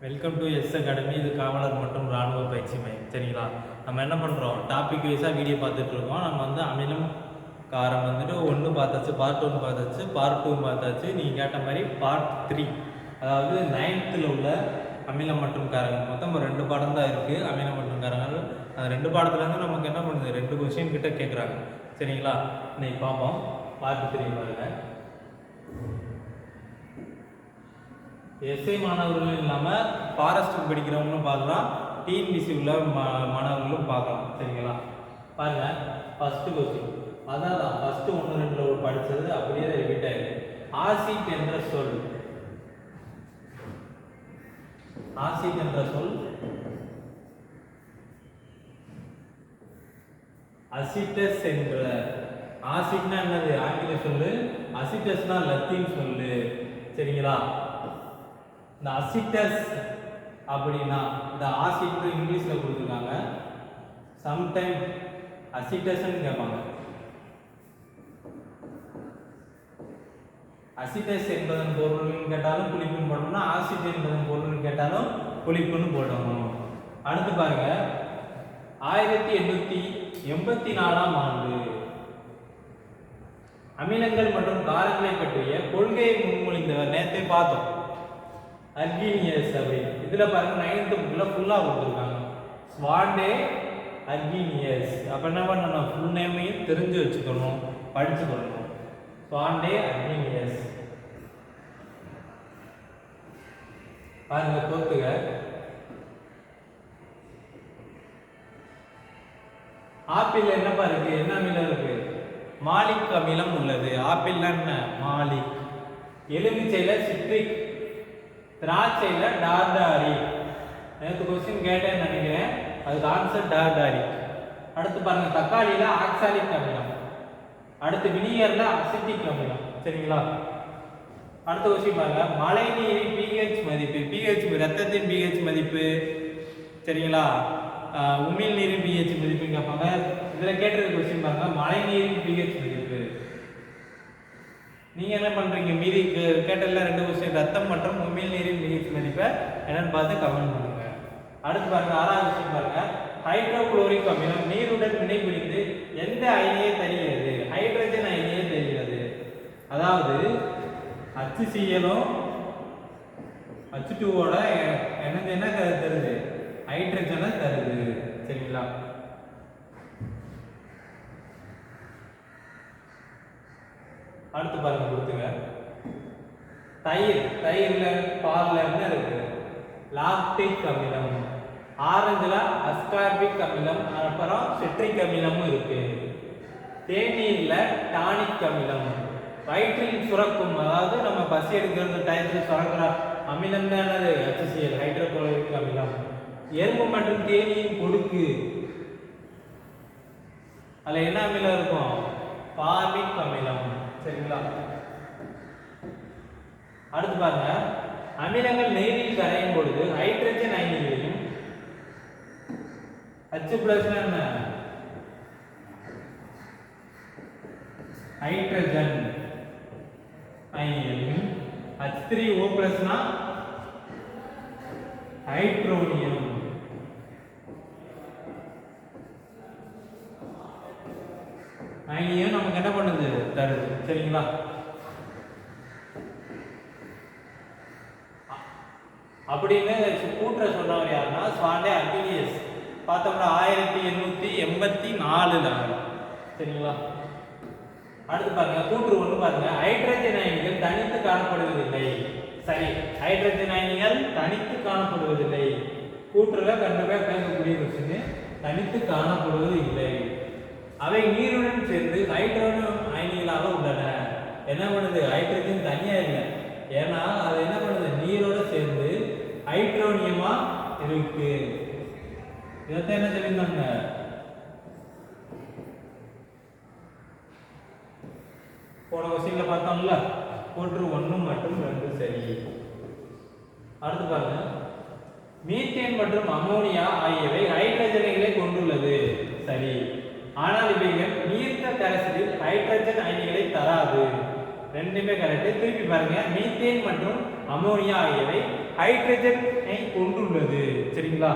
Welcome to S academy இது காவலர் மற்றும் இராணுவ பயிற்சி மையம். சரிங்களா? நம்ம என்ன பண்ணுறோம் டாபிக் வைஸாக வீடியோ பார்த்துட்டு இருக்கோம். நம்ம வந்து அமிலம் காரம் வந்துட்டு ஒன்று பார்த்தாச்சு பார்ட் ஒன்று பார்த்தாச்சு பார்ட் டூ பார்த்தாச்சு. நீங்கள் கேட்ட மாதிரி பார்ட் த்ரீ அதாவது நைன்த்தில் உள்ள அமிலம் மற்றும் காரங்கள். மொத்தம் ஒரு ரெண்டு பாடம் தான் இருக்குது அமிலம் மற்றும் காரங்கள். அந்த ரெண்டு பாடத்துலேருந்து நமக்கு என்ன பண்ணுது? ரெண்டு கொஸ்டின் கிட்ட கேட்குறாங்க சரிங்களா? இன்னைக்கு பார்ப்போம். பார்ட் த்ரீ பாருங்கள் எஸ்ஐ மாணவர்களும் இல்லாமல் ஃபாரஸ்ட் படிக்கிறவங்களும் பார்க்கலாம். டிஎன்பிசி உள்ள மாணவர்களும் பார்க்கலாம். சரிங்களா? பாருங்கள் ஃபஸ்ட்டு கொஸ்டின் அதான் தான். ஃபஸ்ட்டு ஒன்று ரெண்டில் படித்தது அப்படியே ரிப்பீட் ஆயிருக்கு ஆசிட் என்ற சொல். ஆசிட் என்ற சொல். அசிட்டஸ் என்ற. ஆசிட்னா என்னது? ஆங்கில சொல்லு. அசிட்டஸ்னா லத்தீன் சொல்லு. சரிங்களா? இந்த அசிட்டஸ் அப்படின்னா இந்த ஆசிட் இங்கிலீஷில் கொடுத்துருக்காங்க. சம்டைம் அசிட்டஸ்ன்னு கேட்பாங்க. அசிட்டஸ் என்பதன் பொருள்னு கேட்டாலும் புளிப்புன்னு போட்டோம்னா ஆசிட் என்பதன் பொருள்னு கேட்டாலும் புளிப்புன்னு போடணும். அடுத்து பாருங்க. ஆயிரத்தி எண்ணூற்றி எண்பத்தி நாலாம் ஆண்டு அமிலங்கள் மற்றும் காரங்களை பற்றிய கொள்கையை முன்மொழிந்தவர் நேரத்தை பார்த்தோம். அர்கீனியஸ் அப்படின்னு இதில் பாருங்க நைன்த்து புக்கில் ஃபுல்லாக கொடுத்துருக்காங்க. ஸ்வாண்டே அர்கீனியஸ் அப்போ என்ன பண்ணணும்? ஃபுல் நேமையும் தெரிஞ்சு வச்சுக்கணும். படிச்சுக்கணும் ஸ்வாண்டே அர்கீனியஸ் பாருங்க தோத்துக. ஆப்பிள் என்னப்பா இருக்கு? என்ன அமிலம் இருக்கு? மாலிக் அமிலம் உள்ளது. ஆப்பிள்னா என்ன? மாலிக். எலுமிச்சையில் சிட்ரிக் திராட்சையில் டார்டாரி. நேற்று கொஸ்டின் கேட்டேன்னு நினைக்கிறேன். அதுக்கு ஆன்சர் டார்டாரி. அடுத்து பாருங்கள் தக்காளியில் ஆக்சாலிக் அமிலம். அடுத்து வினியரில் அசிட்டிக் அமிலம். சரிங்களா? அடுத்த கொஸ்டின் பாருங்க மழைநீரின் பிஹெச் மதிப்பு. பிஹெச் ரத்தத்தின் பிஹெச் மதிப்பு. சரிங்களா? உமிழ் நீரின் பிஹெச் மதிப்புன்னு கேட்பாங்க. இதில் கேட்டிருக்க கொஸ்டின் பாருங்க மழைநீரின் பிஹெச் மதிப்பு. நீங்க என்ன பண்றீங்க? மீதி கே- கேட்டல ரெண்டு கொஸ்டின் ரத்தம் மற்றும் உமிழ் நீரின் மீதி மதிப்பை என்னன்னு பார்த்து கமெண்ட் பண்ணுங்க. அடுத்து பாருங்க ஆறாவது கொஸ்டின் பாருங்க. ஹைட்ரோகுளோரிக் அமிலம் நீருடன் வினைபுரிந்து எந்த அயனியை தருகிறது? ஹைட்ரஜன் அயனியை தருகிறது. அதாவது அச்சுசிஎலும் அச்சு டூவோட எனக்கு என்ன தருது? ஹைட்ரஜனை தருது. சரிங்களா? அடுத்து பாருங்க கொடுத்துங்க. தயிர் தயிர்ல பால்ல என்ன இருக்கு? லாக்டிக் அமிலம். ஆரஞ்சுல அஸ்கார்பிக் அமிலம் அப்புறம் சிட்ரிக் அமிலமும் இருக்கு. தேநீர்ல டானிக் அமிலம். வயிற்றில் சுரக்கும் அதாவது நம்ம பசி எடுக்கிற டயத்தில் சுரக்கிற அமிலம் தான் என்னது? HCl ஹைட்ரோகுளோரிக் அமிலம். எறும்பு மற்றும் தேனியின் கொடுக்கு அதில் என்ன அமிலம் இருக்கும்? பார்மிக் அமிலம். சரிங்களா? அடுத்து பாருங்க. அமிலங்கள் நீரில் கரையும் பொழுது ஹைட்ரஜன் அயனிகளையும் H பிளஸ் என்ன? ஹைட்ரஜன் அயனிகளையும் H த்ரீ ஓ பிளஸ்னா ஹைட்ரோனியம் அயனியும் நமக்கு என்ன பண்ணுது தருது சரிங்களா? அப்படின்னு கூட்டுற சொன்னவர் யாருன்னா சுவாண்டே அக்னியஸ் பார்த்தோம்னா ஆயிரத்தி எண்ணூற்றி எண்பத்தி நாலுல சரிங்களா? அடுத்து பாருங்க கூற்று ஒன்று பாருங்க. ஹைட்ரஜன் அயனிகள் தனித்து காணப்படுவதில்லை. சரி ஹைட்ரஜன் அயனிகள் தனித்து காணப்படுவதில்லை. கூற்றுல கண்டிப்பாக கேட்கக்கூடிய கொஸ்டின் தனித்து காணப்படுவது இல்லை அவை நீருடன் சேர்ந்து ஹைட்ரஜன் அயனிகளாக உள்ளன. என்ன பண்ணுது? ஹைட்ரஜன் தனியா இல்லை. ஏன்னா அது என்ன பண்ணுது? நீரோட சேர்ந்து ஹைட்ரோனியமா இருக்கு. இதைத்தான் என்ன சொல்லியிருந்தாங்க? போன கொஸ்டின்ல பார்த்தோம்ல? ஒன்று ஒன்று மற்றும் ரெண்டு சரி. அடுத்து பாருங்க. மீத்தேன் மற்றும் அமோனியா ஆகியவை ஹைட்ரஜனைகளை கொண்டுள்ளது. சரி. ஆனால் இவைகள் நீர் ஹைட்ரஜன் அயனிகளை தராது. ரெண்டுமே கரெக்ட் திருப்பி பாருங்க. மீத்தேன் மற்றும் அமோனியா ஆகியவை ஹைட்ரஜனை கொண்டுள்ளது. சரிங்களா?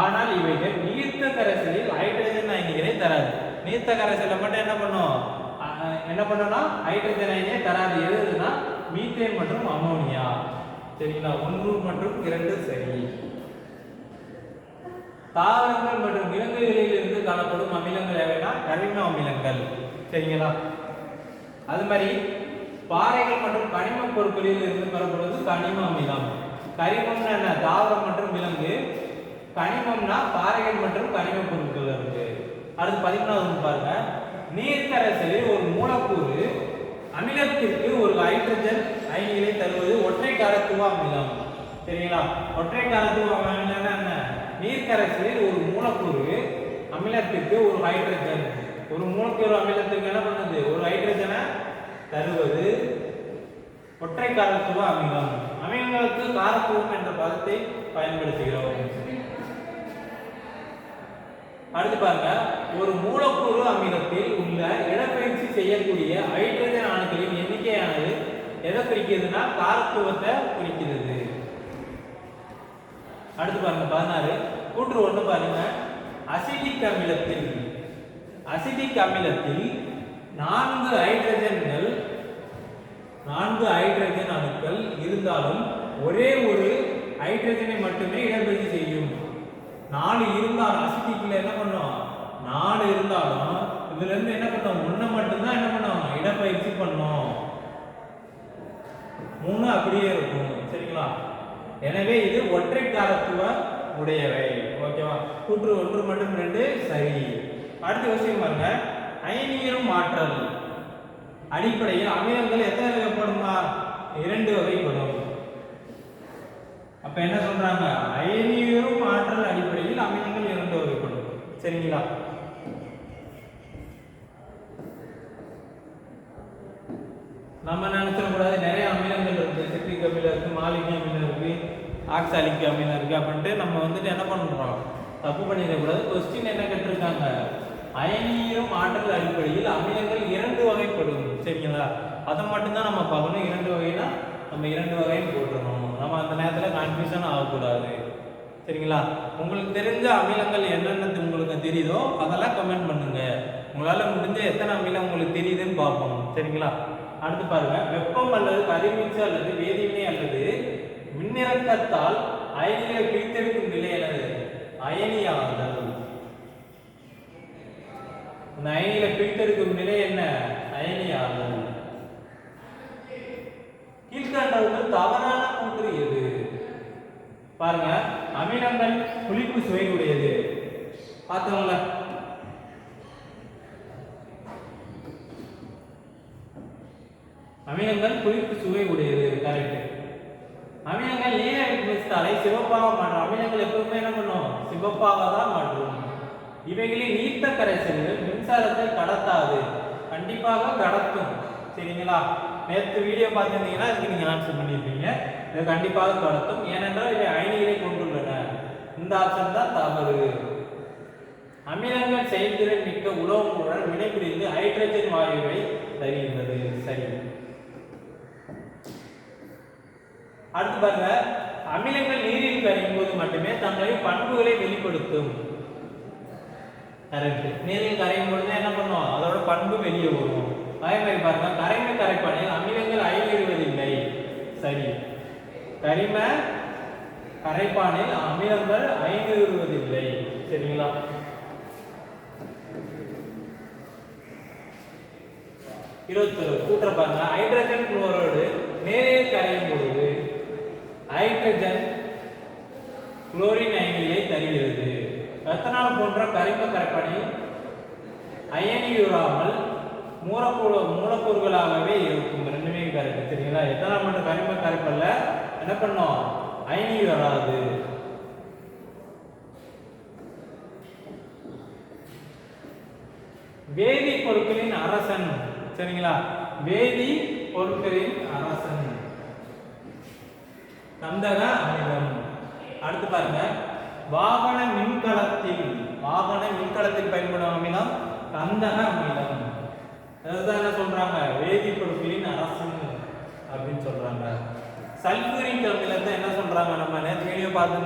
ஆனால் இவைகள் நீர்த்த கரைசலில் ஹைட்ரஜன் அயனிகளை தராது. நீர்த்த கரைசலை மட்டும் என்ன பண்ணும்? என்ன பண்ணும்னா ஹைட்ரஜன் அயனியை தராது. எதுனா மீத்தேன் மற்றும் அமோனியா. சரிங்களா? ஒன்று மற்றும் இரண்டு சரி. தாவரங்கள் மற்றும் விலங்குகளில் இருந்து காணப்படும் அமிலங்கள் எவைனா கரிம அமிலங்கள். சரிங்களா? அது மாதிரி பாறைகள் மற்றும் கனிம பொருட்களில் இருந்து பெறப்படுவது கனிம அமிலம் கரிமம்னா என்ன? தாவரம் மற்றும் விலங்கு. கனிமம்னா பாறைகள் மற்றும் கனிம பொருட்கள் இருக்கு அடுத்து பதிமூணாவது பாருங்க. நீர்க்கரைசலில் ஒரு மூலக்கூறு அமிலத்திற்கு ஒரு ஹைட்ரஜன் அயனிகளை தருவது ஒற்றை காரத்துவ அமிலம் சரிங்களா? ஒற்றை காரத்துவ அமிலம்னா என்ன? நீர்க்கரைசலில் ஒரு மூலக்கூறு அமிலத்திற்கு ஒரு ஹைட்ரஜன் ஒரு மூலக்கூறு அமிலத்துக்கு என்ன பண்ணுது? ஒரு ஹைட்ரஜனை தருவது ஒற்றை காரத்துவ அமிலம். அமிலங்களுக்கு காரத்துவம் என்ற பதத்தை பயன்படுத்துகிறோம். அடுத்து பாருங்க. ஒரு மூலக்கூறு அமிலத்தில் உள்ள இடப்பெயர்ச்சி செய்யக்கூடிய ஹைட்ரஜன் அணுக்களின் எண்ணிக்கையானது எதை குறிக்கிறதுனா காரத்துவத்தை குறிக்கிறது. அடுத்து பாருங்க பதினாறு. கூற்று ஒன்று பாருங்க. அசிடிக் அமிலத்தில் அசிடிக் அமிலத்தில் நான்கு ஹைட்ரஜன்கள் நான்கு ஹைட்ரஜன் அணுக்கள் இருந்தாலும் ஒரே ஒரு ஹைட்ரஜனை மட்டுமே இடப்பெயர்ச்சி செய்யும். நாலு இருந்தாலும் அசிட்டிக்கில் என்ன பண்ணும் நாலு இருந்தாலும் இதுல இருந்து என்ன பண்ணோம் ஒண்ணு மட்டும்தான் என்ன பண்ணும் இடப்பயிற்சி பண்ணோம். மூணு அப்படியே இருக்கும். சரிங்களா? எனவே இது ஒற்றை காரத்துவ உடையவை. ஓகேவா? கூற்று ஒன்று மட்டும் ரெண்டு சரி. அடுத்த விஷயம் பாருங்க. அயனியரும் மாற்றல் அடிப்படையில் அமிலங்கள் எத்தனை வகைப்படுமா இரண்டு வகைப்படும். அப்ப என்ன சொல்றாங்க? அயனியரும் ஆற்றல் அடிப்படையில் அமிலங்கள் இரண்டு வகைப்படும். சரிங்களா? நம்ம நினைச்சிடக்கூடாது? நிறைய அமிலங்கள் இருக்கு. சிட்ரிக் அமிலம் இருக்கு மாலிக் அமிலம் இருக்கு ஆக்சாலிக் அமிலம் இருக்கு. அப்படின்ட்டு நம்ம வந்துட்டு என்ன பண்றோம் தப்பு பண்ணிடக்கூடாது. கொஸ்டின் என்ன கேட்டிருக்காங்க? அயனியும் ஆற்றல் அடிப்படையில் அமிலங்கள் இரண்டு வகைப்படும் சரிங்களா? அதை மட்டும்தான் நம்ம பார்க்கணும். இரண்டு வகைனா நம்ம இரண்டு வகையும் போட்டுறணும். நம்ம அந்த நேரத்தில் கன்ஃபியூஷன் ஆகக்கூடாது. சரிங்களா? உங்களுக்கு தெரிஞ்ச அமிலங்கள் என்னென்னது உங்களுக்கு தெரியுதோ அதெல்லாம் கமெண்ட் பண்ணுங்க. உங்களால் முடிஞ்ச எத்தனை அமிலம் உங்களுக்கு தெரியுதுன்னு பார்ப்போம். சரிங்களா? அடுத்து பாருங்க. வெப்பம் அல்லது கதிர்வீச்சு அல்லது வேதிவினை அல்லது மின்னிறக்கத்தால் அயனிகளை பிரித்தெடுக்கும் நிலை என்னது? அயனியாதல். அந்த அயனிகளை பிரித்தெடுக்கும் நிலை என்ன? ஆகும் கீழ தவறான கூற்று எது? பாருங்க அமிலங்கள் புளிப்பு சுவை உடையது பார்த்தவங்கள அமிலங்கள் புளிப்பு சுவை உடையது கரெக்ட் அமிலங்கள் நீரில் மிஸ்தாலை சிவப்பாக மாற்றும் அமிலங்கள் எப்பவுமே என்ன பண்ணும்? சிவப்பாக தான் மாற்றும். இவைகளில் நீர்த்த கரைசல் கண்டிப்பாக கடத்தும். சரிங்களா? நேற்று வீடியோ பார்த்துருந்தீங்கன்னா இதுக்கு நீங்கள் ஆன்சர் பண்ணியிருப்பீங்க. இது கண்டிப்பாக கடத்தும். ஏனென்றால் இவை அயனிகளை கொண்டுள்ளன. இந்த ஆப்ஷன் தான் தவறு. அமிலங்கள் செயல்திறன் மிக்க உலோகங்களுடன் வினைபுரிந்து ஹைட்ரஜன் வாயுவை தருகின்றது. சரி. அடுத்து பாருங்க. அமிலங்கள் நீரில் கரையும் போது மட்டுமே தங்களின் பண்புகளை வெளிப்படுத்தும். கரெக்ட் நீரில் கரையும் பொழுது என்ன பண்ணும்? அதோட பண்பு வெளியே வரும். அதே பாருங்க கரைம கரைப்பானில் அமிலங்கள் அயலிடுவதில்லை. சரி. கரிம கரைப்பானில் அமிலங்கள் அயலிடுவதில்லை. சரிங்களா? இருபத்தொரு கூட்டுற பாருங்க. ஹைட்ரஜன் குளோரைடு நேரில் கரையும் பொழுது ஹைட்ரஜன் குளோரின் அயனியை தருகிறது. ரத்தனால் போன்ற கரிம கரைப்பானில் அயனியுறாமல் மூலக்கூறு மூலக்கூறுகளாகவே இருக்கும். ரெண்டுமே கரெக்ட் சரிங்களா? எத்தனால் மட்டும் கரிம கரைப்பல்ல என்ன பண்ணும்? அயனி வராது வேதி பொருட்களின் அரசன். சரிங்களா? வேதி பொருட்களின் அரசன். கந்தக அமிலம். அடுத்து பாருங்க. வாகன மின்கலத்தில் வாகன மின்கலத்தில் பயன்படும் அமிலம் கந்தக அமிலம். அதுதான் என்ன சொல்றாங்க? வேதி அரசு அப்படின்னு சொல்றாங்க. சல்ஃபூரிக் அமிலத்தை என்ன சொல்றாங்க? நம்ம நேற்று வீடியோ பார்த்து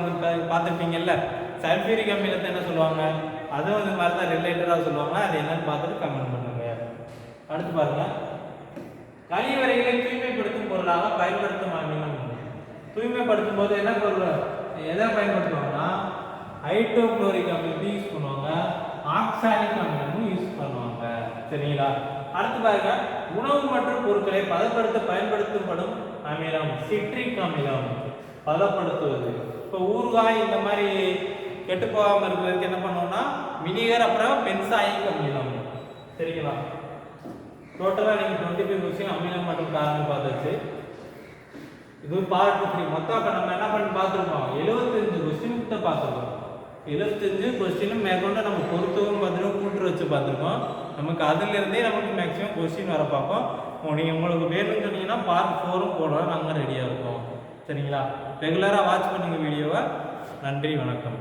பார்த்துருப்பீங்கல்ல? சல்ஃபூரிக் அமிலத்தை என்ன சொல்லுவாங்க? அதுவும் வந்து மாதிரி தான் ரிலேட்டடாக சொல்லுவாங்க அது என்னன்னு பார்த்துட்டு கமெண்ட் பண்ணுங்க. அடுத்து பாருங்க. கழிவறைகளை தூய்மைப்படுத்தும் பொருளாக பயன்படுத்தும் அமிலம். தூய்மைப்படுத்தும் போது என்ன பொருள்? எதை பயன்படுத்துவாங்கன்னா ஹைட்ரோக்ளோரிக் அமிலத்தையும் யூஸ் பண்ணுவாங்க ஆக்சாலிக் அமிலமும் யூஸ் பண்ணுவாங்க. சரிங்களா? அடுத்து பாருங்க உணவு மற்றும் பொருட்களை பதப்படுத்த பயன்படுத்தப்படும் அமிலம் சிட்ரிக் அமிலம். பதப்படுத்துவது. இப்போ ஊறுகாய் இந்த மாதிரி கெட்டு போகாமல் இருக்கிறதுக்கு என்ன பண்ணுவோம்னா வினிகர் அப்புறம் பென்சாயிக் அமிலம். சரிங்களா? டோட்டலாக நீங்கள் டுவெண்ட்டி ஃபைவ் கொஸ்டின் அமிலம் மற்றும் காரணம் பார்த்தாச்சு. இது பார்ட் த்ரீ மொத்தம் இப்போ நம்ம என்ன பண்ணி பார்த்துருக்கோம்? எழுபத்தஞ்சு கொஸ்டின் கிட்ட பார்த்துருக்கோம். எழுபத்தஞ்சு கொஸ்டினும் மேற்கொண்டு நம்ம பொருத்தவும் பார்த்துருக்கோம் கூட்டு வச்சு பார்த்துருக்கோம். நமக்கு அதுலேருந்தே நமக்கு மேக்ஸிமம் கொஸ்டின் வர பார்ப்போம். நீங்கள் உங்களுக்கு வேணும்னு சொன்னீங்கன்னா பார்ட் ஃபோரும் போடுறோம் நாங்கள் ரெடியாக இருக்கோம். சரிங்களா? ரெகுலராக வாட்ச் பண்ணுங்கள் வீடியோவை நன்றி வணக்கம்.